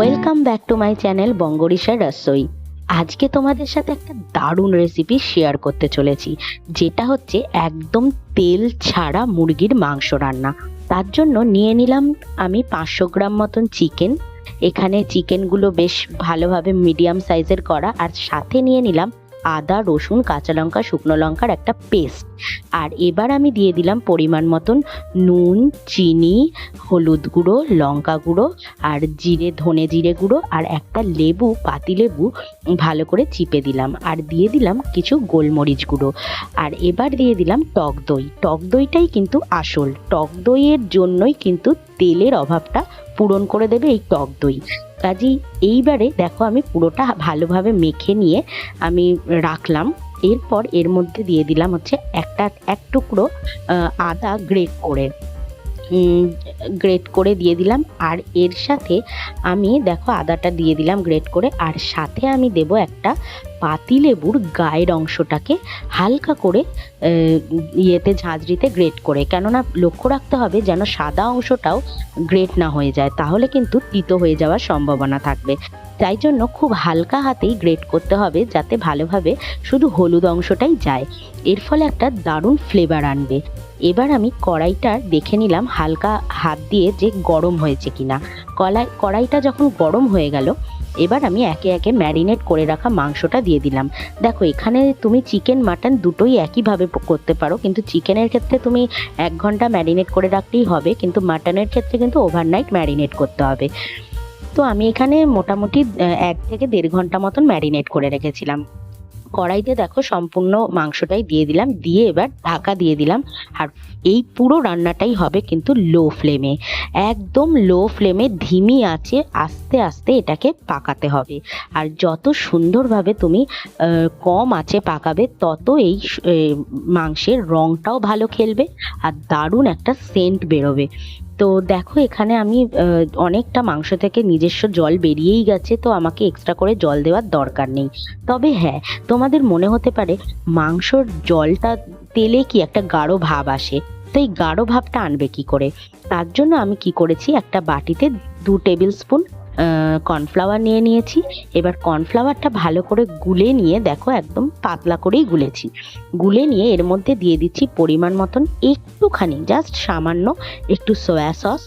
Welcome back to my channel বঙ্গরিশার রসই আজকে তোমাদের সাথে একটা দারুণ রেসিপি শেয়ার করতে চলেছি, যেটা হচ্ছে একদম তেল ছাড়া মুরগির মাংস রান্না। তার জন্য নিয়ে নিলাম আমি পাঁচশো গ্রাম মতন চিকেন এখানে চিকেনগুলো বেশ ভালোভাবে মিডিয়াম সাইজের করা, আর সাথে নিয়ে নিলাম আদা, রসুন, কাঁচা লঙ্কা, শুকনো লঙ্কার একটা পেস্ট আর এবার আমি দিয়ে দিলাম পরিমাণ মতন নুন, চিনি, হলুদ গুঁড়ো, লঙ্কা গুঁড়ো আর জিরে, ধনে জিরে গুঁড়ো আর একটা লেবু পাতিলেবু ভালো করে চিপে দিলাম। আর দিয়ে দিলাম কিছু গোলমরিচ গুঁড়ো। আর এবার দিয়ে দিলাম টক দই। টক দইটাই কিন্তু আসল। টক দইয়ের জন্যই কিন্তু তেলের অভাবটা পূরণ করে দেবে এই টক দই। কাজেই এইবারে দেখো আমি পুরোটা ভালোভাবে মেখে নিয়ে আমি রাখলাম। এরপর এর মধ্যে দিয়ে দিলাম হচ্ছে একটা, এক টুকরো আদা গ্রেট করে। গ্রেট করে দিয়ে দিলাম। আর এর সাথে আমি, দেখো, আদাটা দিয়ে দিলাম গ্রেট করে। আর সাথে আমি দেব একটা পাতিলেবুর গায়ের অংশটাকে হালকা করে ইয়েতে, ঝাঁঝরিতে গ্রেট করে। কেননা, লক্ষ্য রাখতে হবে যেন সাদা অংশটাও গ্রেট না হয়ে যায়। তাহলে কিন্তু তিতো হয়ে যাওয়ার সম্ভাবনা থাকবে। তাই জন্য খুব হালকা হাতেই গ্রেট করতে হবে যাতে ভালোভাবে শুধু হলুদ অংশটাই যায়। এর ফলে একটা দারুণ ফ্লেভার আনবে। এবার আমি কড়াইটা দেখে নিলাম হালকা হাত দিয়ে যে গরম হয়েছে কিনা। কলাই, কড়াইটা যখন গরম হয়ে গেল, এবার আমি একে একে ম্যারিনেট করে রাখা মাংসটা দিয়ে দিলাম। দেখো, এখানে তুমি চিকেন, মাটন দুটোই একইভাবে করতে পারো, কিন্তু চিকেনের ক্ষেত্রে তুমি এক ঘণ্টা ম্যারিনেট করে রাখলেই হবে, কিন্তু মাটনের ক্ষেত্রে কিন্তু ওভারনাইট ম্যারিনেট করতে হবে। তো আমি এখানে মোটামুটি এক থেকে দেড় ঘণ্টা মতন ম্যারিনেট করে রেখেছিলাম। কড়াইতে দেখো সম্পূর্ণ মাংসটাই দিয়ে দিলাম, দিয়ে এবার ঢাকা দিয়ে দিলাম। আর এই পুরো রান্নাটাই হবে কিন্তু লো ফ্লেমে একদম লো ফ্লেমে ধিমি আছে, আস্তে আস্তে এটাকে পাকাতে হবে। আর যত সুন্দরভাবে তুমি কম আছে পাকাবে, তত এই মাংসের রঙটাও ভালো খেলবে, আর দারুণ একটা সেন্ট বেরোবে। তো দেখো, এখানে আমি অনেকটা মাংস থেকে নিজস্ব জল বেরিয়েই গেছে, তো আমাকে এক্সট্রা করে জল দেওয়ার দরকার নেই। তবে হ্যাঁ তোমাদের মনে হতে পারে মাংসর জলটা তেলে কি একটা গাঢ় ভাব আসে? তো এই গাঢ় ভাবটা আনবে কি করে? তার জন্য আমি কি করেছি, একটা বাটিতে দু টেবিল স্পুন কর্নফ্লাওয়ার নিয়ে নিয়েছি। এবার কর্নফ্লাওয়ারটা ভালো করে গুলে নিয়ে দেখো একদম পাতলা করেই গুলেছি। গুলে নিয়ে এর মধ্যে দিয়ে দিচ্ছি পরিমাণ মতন একটুখানি জাস্ট সামান্য একটু সয়া সস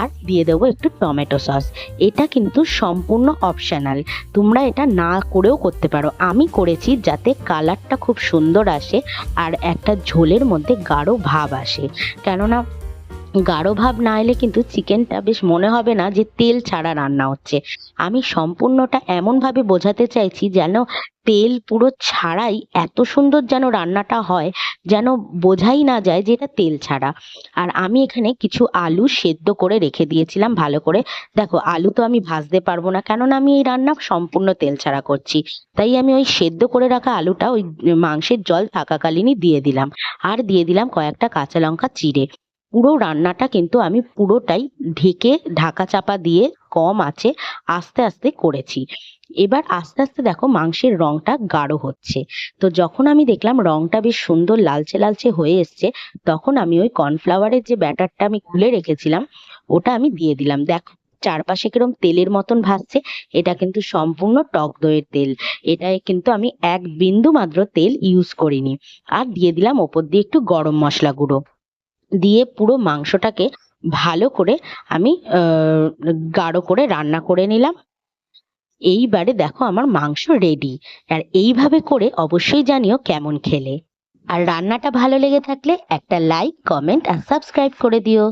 আর দিয়ে দেবো একটু টমেটো সস এটা কিন্তু সম্পূর্ণ অপশানাল তোমরা এটা না করেও করতে পারো। আমি করেছি যাতে কালারটা খুব সুন্দর আসে আর একটা ঝোলের মধ্যে গাঢ় ভাব আসে। কেননা গাঢ় ভাব না এলে কিন্তু চিকেনটা বেশ মনে হবে না যে তেল ছাড়া রান্না হচ্ছে। আমি সম্পূর্ণটা এমনভাবে বোঝাতে চাইছি যেন তেল পুরো ছাড়াই এত সুন্দর যেন রান্নাটা হয়, যেন বোঝাই না যায় যে এটা তেল ছাড়া। আর আমি এখানে কিছু আলু সেদ্ধ করে রেখে দিয়েছিলাম ভালো করে। দেখো, আলু তো আমি ভাজতে পারব না, কেননা আমি এই রান্না সম্পূর্ণ তেল ছাড়া করছি। তাই আমি ওই সেদ্ধ করে রাখা আলুটা ওই মাংসের জল থাকাকালীনই দিয়ে দিলাম। আর দিয়ে দিলাম কয়েকটা কাঁচা লঙ্কা চিড়ে। পুরো রান্নাটা কিন্তু আমি পুরোটাই ঢেকে ঢাকা চাপা দিয়ে কম আছে আস্তে আস্তে করেছি। এবার আস্তে আস্তে দেখো মাংসের রংটা গাঢ় হচ্ছে। তো যখন আমি দেখলাম রংটা বেশ সুন্দর লালচে লালচে হয়ে এসছে, তখন আমি ওই কর্নফ্লাওয়ারের যে ব্যাটারটা আমি গুলে রেখেছিলাম, ওটা আমি দিয়ে দিলাম। দেখো, চারপাশে কিরম তেলের মতন ভাসছে এটা কিন্তু সম্পূর্ণ টক দইয়ের তেল। এটায় কিন্তু আমি এক বিন্দু মাত্র তেল ইউজ করিনি। আর দিয়ে দিলাম ওপর দিয়ে একটু গরম মশলা গুঁড়ো। দিয়ে পুরো মাংসটাকে ভালো করে আমি গাঢ় করে রান্না করে নিলাম। এইবারে দেখো আমার মাংস রেডি আর এইভাবে করে অবশ্যই জানিও কেমন খেলে। আর রান্নাটা ভালো লেগে থাকলে একটা লাইক কমেন্ট আর সাবস্ক্রাইব করে দিও।